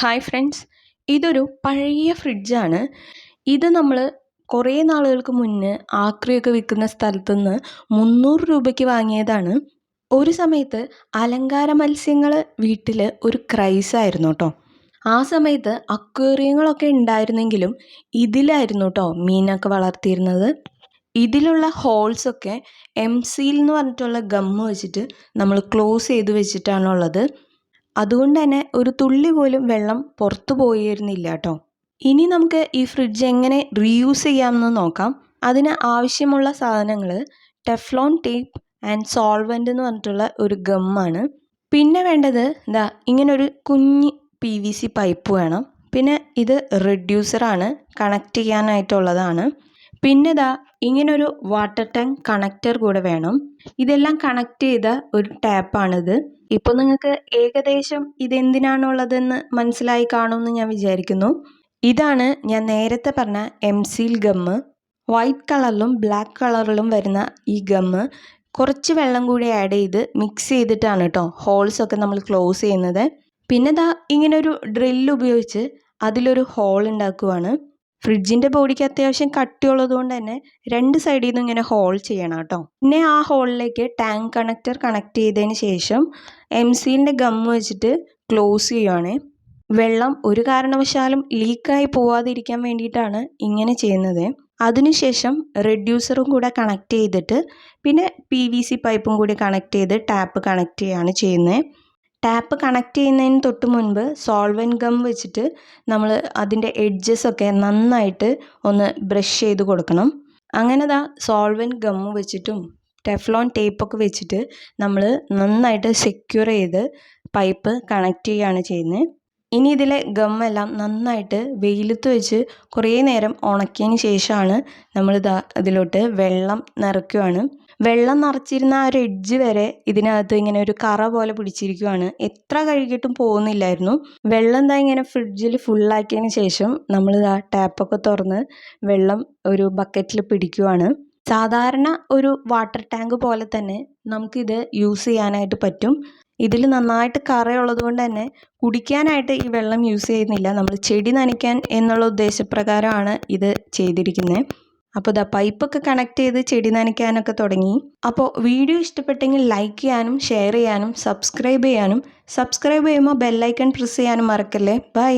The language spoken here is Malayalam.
Hi friends. ഇതൊരു പഴയ ഫ്രിഡ്ജാണ്. ഇത് നമ്മൾ കുറേ നാളുകൾക്ക് മുന്നേ ആക്രിയൊക്കെ വിൽക്കുന്ന സ്ഥലത്തു നിന്ന് മുന്നൂറ് രൂപയ്ക്ക് വാങ്ങിയതാണ്. ഒരു സമയത്ത് അലങ്കാര മത്സ്യങ്ങൾ വീട്ടിൽ ഒരു ക്രൈസ് ആയിരുന്നു കേട്ടോ ആ സമയത്ത് അക്വേറിയങ്ങളൊക്കെ ഉണ്ടായിരുന്നെങ്കിലും ഇതിലായിരുന്നു കേട്ടോ മീനൊക്കെ വളർത്തിയിരുന്നത്. ഇതിലുള്ള ഹോൾസൊക്കെ എം സീൽ എന്ന് പറഞ്ഞിട്ടുള്ള ഗമ്മ് വെച്ചിട്ട് നമ്മൾ ക്ലോസ് ചെയ്ത് വെച്ചിട്ടാണുള്ളത്. അതുകൊണ്ട് തന്നെ ഒരു തുള്ളി പോലും വെള്ളം പുറത്തു പോയിരുന്നില്ല കേട്ടോ. ഇനി നമുക്ക് ഈ ഫ്രിഡ്ജ് എങ്ങനെ റീയൂസ് ചെയ്യാമെന്ന് നോക്കാം. അതിന് ആവശ്യമുള്ള സാധനങ്ങൾ ടെഫ്ലോൺ ടേപ്പ് ആൻഡ് സോൾവെന്റ് എന്ന് പറഞ്ഞിട്ടുള്ള ഒരു ഗമ്മാണ് പിന്നെ വേണ്ടത് എന്താ ഇങ്ങനൊരു കുഞ്ഞ് പി വി സി പൈപ്പ് വേണം. പിന്നെ ഇത് റെഡ്യൂസറാണ് കണക്ട് ചെയ്യാനായിട്ടുള്ളതാണ്. പിന്നെ ഇതാ ഇങ്ങനൊരു വാട്ടർ ടാങ്ക് കണക്റ്റർ കൂടെ വേണം. ഇതെല്ലാം കണക്ട് ചെയ്ത ഒരു ടാപ്പാണിത് ഇപ്പോൾ നിങ്ങൾക്ക് ഏകദേശം ഇതെന്തിനാണുള്ളതെന്ന് മനസ്സിലായി കാണുമെന്ന് ഞാൻ വിചാരിക്കുന്നു. ഇതാണ് ഞാൻ നേരത്തെ പറഞ്ഞ എം സീൽ ഗമ്മ് വൈറ്റ് കളറിലും ബ്ലാക്ക് കളറിലും വരുന്ന ഈ ഗമ്മ് കുറച്ച് വെള്ളം കൂടി ആഡ് ചെയ്ത് മിക്സ് ചെയ്തിട്ടാണ് കേട്ടോ ഹോൾസ് ഒക്കെ നമ്മൾ ക്ലോസ് ചെയ്യുന്നത്. പിന്നെ ദാ ഇങ്ങനെ ഒരു ഡ്രില്ല് ഉപയോഗിച്ച് അതിലൊരു ഹോൾ ഉണ്ടാക്കുവാണ്. ഫ്രിഡ്ജിന്റെ ബോഡിക്ക് അത്യാവശ്യം കട്ടിയുള്ളത് കൊണ്ട് തന്നെ രണ്ട് സൈഡിൽ നിന്നും ഇങ്ങനെ ഹോൾ ചെയ്യണം കേട്ടോ. പിന്നെ ആ ഹോളിലേക്ക് ടാങ്ക് കണക്ടർ കണക്ട് ചെയ്തതിന് ശേഷം എം സീലിന്റെ ഗം വെച്ചിട്ട് ക്ലോസ് ചെയ്യുവാണ്. വെള്ളം ഒരു കാരണവശാലും ലീക്കായി പോവാതിരിക്കാൻ വേണ്ടിയിട്ടാണ് ഇങ്ങനെ ചെയ്യുന്നത്. അതിനുശേഷം റെഡ്യൂസറും കൂടെ കണക്ട് ചെയ്തിട്ട് പിന്നെ പി വി സി പൈപ്പും കൂടി കണക്ട് ചെയ്ത് ടാപ്പ് കണക്ട് ചെയ്യുകയാണ് ചെയ്യുന്നത്. ടാപ്പ് കണക്ട് ചെയ്യുന്നതിന് തൊട്ട് മുൻപ് സോൾവൻ ഗം വെച്ചിട്ട് നമ്മൾ അതിന്റെ എഡ്ജസ് ഒക്കെ നന്നായിട്ട് ഒന്ന് ബ്രഷ് ചെയ്ത് കൊടുക്കണം. അങ്ങനെ ദാ സോൾവൻ ഗം വെച്ചിട്ടും ടെഫ്ലോൺ ടേപ്പൊക്കെ വെച്ചിട്ട് നമ്മൾ നന്നായിട്ട് സെക്യൂർ ചെയ്ത് പൈപ്പ് കണക്ട് ചെയ്യുകയാണ് ചെയ്യുന്നത്. ഇനി ഇതിലെ എല്ലാം നന്നായിട്ട് വെയിലത്ത് വെച്ച് കുറേ നേരം ഉണക്കിയതിന് ശേഷമാണ് നമ്മൾ ഇതാ ഇതിലോട്ട് വെള്ളം നിറയ്ക്കുവാണ്. വെള്ളം നിറച്ചിരുന്ന ആ ഒരു എഡ്ജ് വരെ ഇതിനകത്ത് ഇങ്ങനെ ഒരു കറ പോലെ പിടിച്ചിരിക്കുവാണ്. എത്ര കഴുകിയിട്ടും പോകുന്നില്ലായിരുന്നു. വെള്ളം എന്താ ഇങ്ങനെ ഫ്രിഡ്ജിൽ ഫുള്ളാക്കിയതിന് ശേഷം നമ്മൾ ആ ടാപ്പൊക്കെ തുറന്ന് വെള്ളം ഒരു ബക്കറ്റിൽ പിടിക്കുവാണ്. സാധാരണ ഒരു വാട്ടർ ടാങ്ക് പോലെ തന്നെ നമുക്കിത് യൂസ് ചെയ്യാനായിട്ട് പറ്റും. ഇതിൽ നന്നായിട്ട് കറയുള്ളത് കൊണ്ട് തന്നെ കുടിക്കാനായിട്ട് ഈ വെള്ളം യൂസ് ചെയ്യുന്നില്ല. നമ്മൾ ചെടി നനയ്ക്കാൻ എന്നുള്ള ഉദ്ദേശപ്രകാരമാണ് ഇത് ചെയ്തിരിക്കുന്നത് അപ്പോൾ ഇതാ പൈപ്പൊക്കെ കണക്ട് ചെയ്ത് ചെടി നനയ്ക്കാനൊക്കെ തുടങ്ങി. അപ്പോൾ വീഡിയോ ഇഷ്ടപ്പെട്ടെങ്കിൽ ലൈക്ക് ചെയ്യാനും ഷെയർ ചെയ്യാനും സബ്സ്ക്രൈബ് ചെയ്യാനും സബ്സ്ക്രൈബ് ചെയ്യുമ്പോൾ ബെല്ലൈക്കൺ പ്രസ് ചെയ്യാനും മറക്കല്ലേ? ബൈ